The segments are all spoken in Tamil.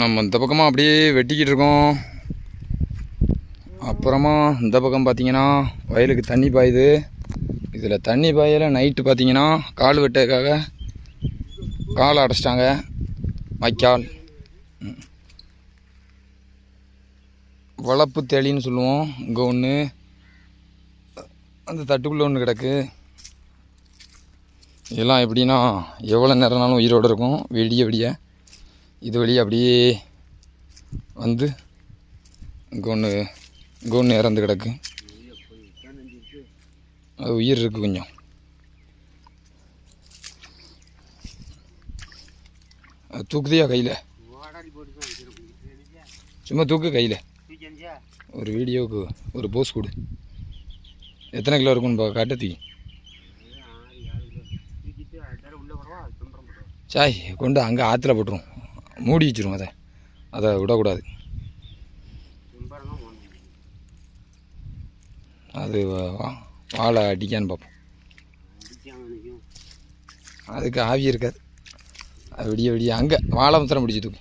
நம்ம இந்த பக்கமாக அப்படியே வெட்டிக்கிட்டு இருக்கோம். அப்புறமா இந்த பக்கம் பார்த்தீங்கன்னா வயலுக்கு தண்ணி பாயுது. இதில் தண்ணி பாயல நைட்டு பார்த்தீங்கன்னா கால் வெட்டதுக்காக காலை அடைச்சிட்டாங்க. வைக்கால். வளப்பு தெளின்னு சொல்லுவோம். இங்கே ஒன்று அந்த தட்டுக்குள்ளே ஒன்று கிடக்கு. இதெல்லாம் எப்படின்னா எவ்வளோ நேரம்னாலும் உயிரோடு இருக்கும். விடிய விடிய. இது வழியே அப்படியே வந்து இங்கே ஒன்று இங்கே ஒன்று இறந்து கிடக்கு. அது உயிர் இருக்குது கொஞ்சம். அது தூக்குதியா கையில்? சும்மா தூக்கு கையில். ஒரு வீடியோவுக்கு ஒரு போஸ் கொடு. எத்தனை கிலோ இருக்குன்னு பா காட்ட தூக்கி. சாய் கொண்டு அங்கே ஆற்றுல போட்டுரும் மூடி வச்சிரும் அதை. அதை விடக்கூடாது. அது வா- வாழை அடிக்கான்னு பார்ப்போம். அதுக்கு ஆவி இருக்காது. அது விடிய விடிய அங்கே வாழை மத்திரம் பிடிச்சி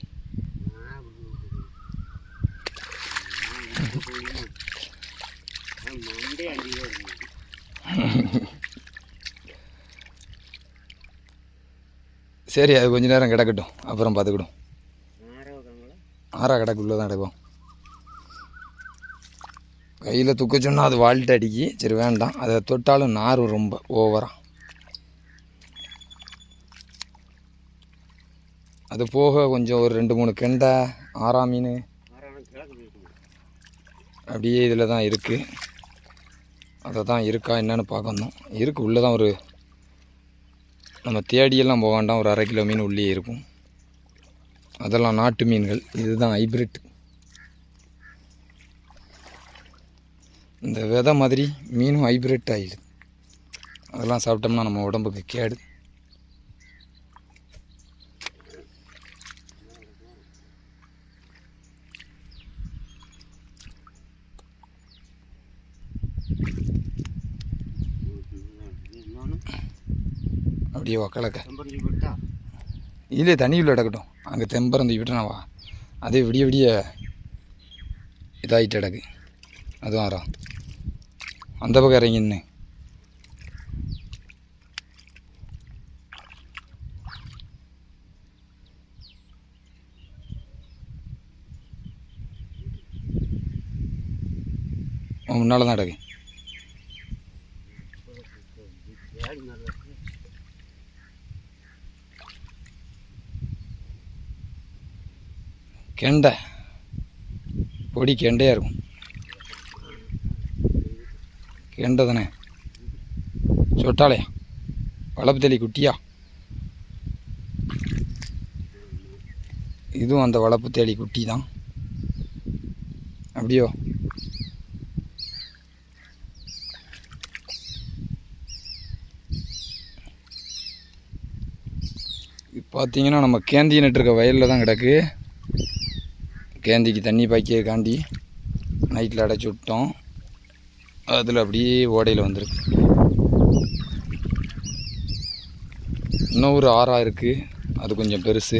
சரி அது கொஞ்ச நேரம் கிடக்கட்டும். அப்புறம் பார்த்துக்கிடும் ஆறா கிடக்குள்ளே தான் அடைப்போம் கையில் துக்க சொன்னால் அது வாழ்ட்டு அடிக்கி. சரி வேண்டாம். அதை தொட்டாலும் நார் ரொம்ப ஓவராக அது போக கொஞ்சம் ஒரு ரெண்டு மூணு கெண்டை ஆறா மீன் அப்படியே இதில் தான் இருக்குது அதை தான் இருக்கா என்னென்னு பார்க்கணும். இருக்குது உள்ளே தான் ஒரு நம்ம தேடியெல்லாம் போக வேண்டாம். ஒரு அரை கிலோ மீன் உள்ளே இருக்கும். அதெல்லாம் நாட்டு மீன்கள். இதுதான் ஹைப்ரிட் இந்த விதை மாதிரி மீனும் ஹைப்ரிட் ஆகிடுது அதெல்லாம் சாப்பிட்டோம்னா நம்ம உடம்புக்கு கேடு. அப்படியே வக்கலக்க இதிலே தண்ணி உள்ள கிடக்கட்டும் அங்கே தெம்பருந்து விட்டுனாவா அதே விடிய விடிய இதாகிட்டு கிடக்கு. அதுவும் ஆறா அந்த பக்கம் இறங்கின்னு முன்னால் தான் கிடக்கு. கெண்டை. பொடி கெண்டையாக இருக்கும். கெண்டை தானே? சொட்டாலையா வளப்பு தெளி குட்டியா? இதுவும் அந்த வளப்பு தேடி குட்டி தான். அப்படியோ? இப்போ பார்த்தீங்கன்னா நம்ம கேந்தி நட்டுருக்க வயலில் தான் கிடக்கு. கேந்திக்கு தண்ணி பாய்க்கிறதுக்காண்டி நைட்டில் அடைச்சி விட்டோம். அதில் அப்படியே ஓடையில் வந்துருக்கு. இன்னும் ஒரு ஆறாக இருக்குது அது கொஞ்சம் பெருசு.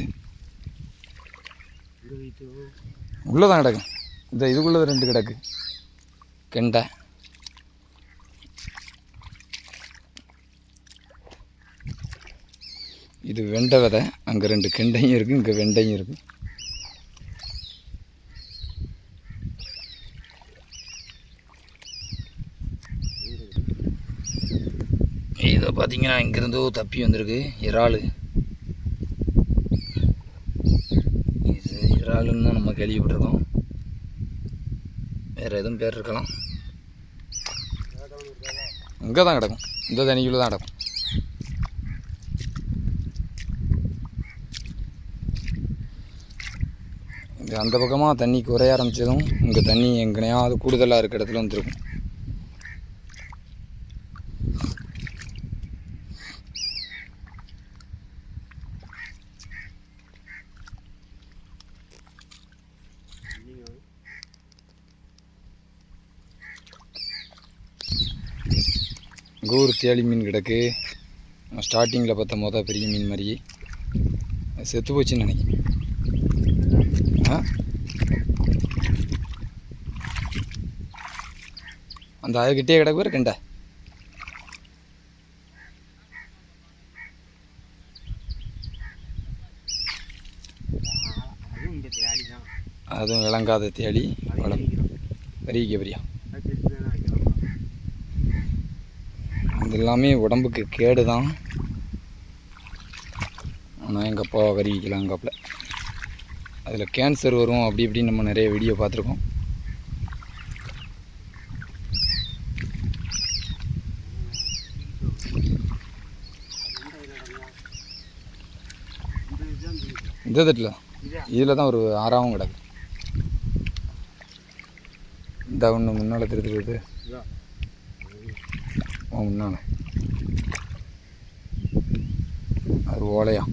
உள்ளே தான் கிடக்கு. இந்த இதுக்குள்ளே ரெண்டு கிடக்கு. கெண்டை. இது வெண்டை விதை. அங்கே ரெண்டு கெண்டையும் இருக்குது இங்கே வெண்டையும் இருக்குது இதை பார்த்தீங்கன்னா இங்கேருந்தோ தப்பி வந்திருக்கு. இறால். இது இறாலுன்னு தான் நம்ம கேள்விப்பட்டிருக்கோம். வேறு எதுவும் பேர் இருக்கலாம். இங்கே தான் கிடக்கும். இந்த தண்ணிக்குள்ளே தான் கிடக்கும். இது அந்த பக்கமாக தண்ணி குறைய ஆரம்பித்ததும் இங்கே தண்ணி எங்கனையாவது கூடுதலாக இருக்கிற இடத்துல வந்துருக்கும். இங்கே ஒரு மீன் கிடக்கு. ஸ்டார்டிங்கில் பார்த்த மொதல் பெரிய மீன் மாதிரி. செத்து போச்சுன்னு நினைக்கிறேன். ஆ? அந்த அதுக்கிட்டே கிடக்கு பேர் அதுவும் அதுவும் விளங்காத தேடி வளம் பெரிய பெரியா. இது எல்லாமே உடம்புக்கு கேடு தான் ஆனால் எங்கள் அப்பா கறி வைக்கலாங்காப்புல அதில் கேன்சர் வரும் அப்படி இப்படின்னு நம்ம நிறைய வீடியோ பார்த்துருக்கோம். இந்த தட்டில் இதில் தான் ஒரு ஆறாவும் கிடக்கு. இந்த ஒன்று முன்னால் திருத்துறது ஓ முன்னால் அது ஓலையா?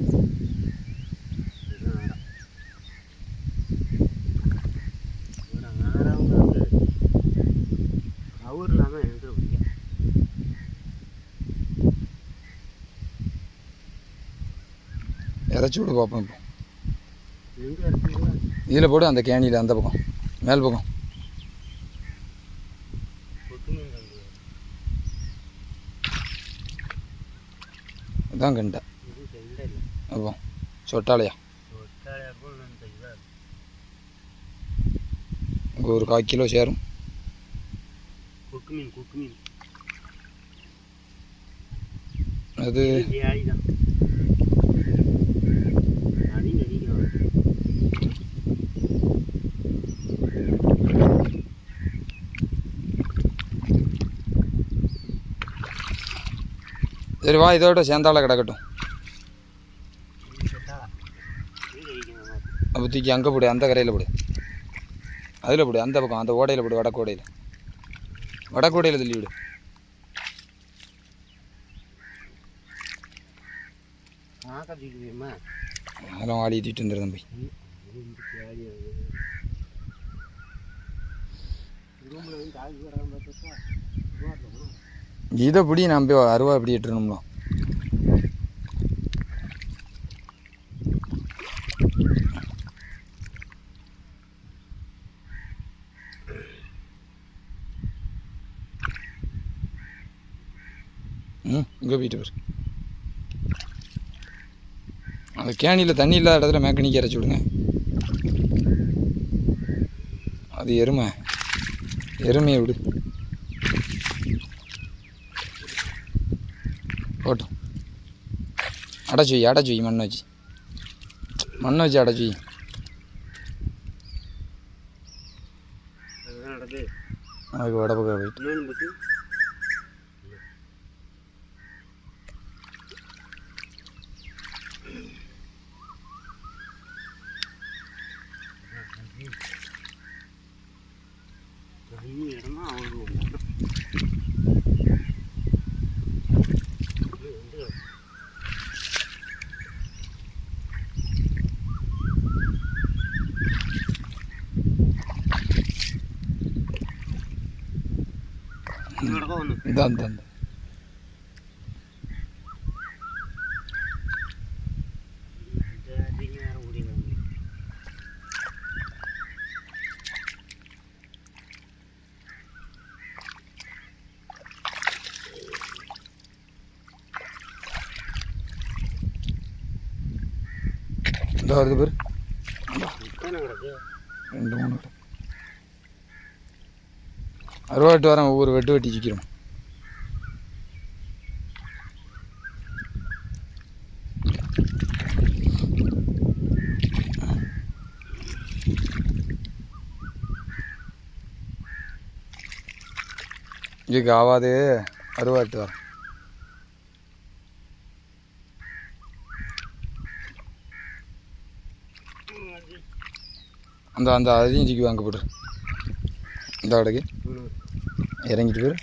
பிடிக்கும் இறச்சி விடு பார்ப்போம் இப்போ. இதில் போடு அந்த கேணியில் அந்த பக்கம். மேல் பக்கம் கொத்து மீன் தம்பி இதுதான் கண்டை இது செண்டை இல்லை அப்போ சொட்டாலையா ஒட்டாளையாக இருக்கும் நான் தெரியுதா இங்கே ஒரு கால் கிலோ சேரும். அது தேடி தான் அடிங்க அடிக்கலாம் சரி வா இதோட சேர்ந்தால கிடக்கட்டும். அப்போ தூக்கி அங்கே போடு அந்த கரையில் போடு. அதில் போடு அந்த பக்கம் அந்த ஓடையில் போடு வடக்கோடையில் வடக்கோடையில் தள்ளி விடு. அதெல்லாம் ஆடி தூக்கிட்டு வந்துடு தம்பி. ரூமில் வந்து காய்ச்சி வராமல் பார்த்தா இதை பிடி நான் போய் அருவா இப்படி இட்டுருணும்லாம் ம் இங்கே போயிட்டு வரு அந்த கேணியில் தண்ணி இல்லாத இடத்துல மேக்கனிக்கு இறச்சி விடுங்க. அது எருமை. எருமையை விடு. அடைச்சி வை அடைச்சி வை மண்ணை வச்சு மண்ணை வச்சு அடைச்சி வை அதுதான் நடக்குது. அதுக்கு வடப்பக்கம் போயிட்டு. ஒன்று இந்த அந்த அந்த வேற முடியல இந்த வருது பேர் அறுவாட்டு ஒவ்வொரு வெட்டு வெட்டி சிக்கிறோம் இதுக்கு ஆவாது அறுவாட்டு வாரம். அந்த அந்த அதையும் சிக்கி வாங்க போட்டு இந்த இறங்கிட்டு போயிரு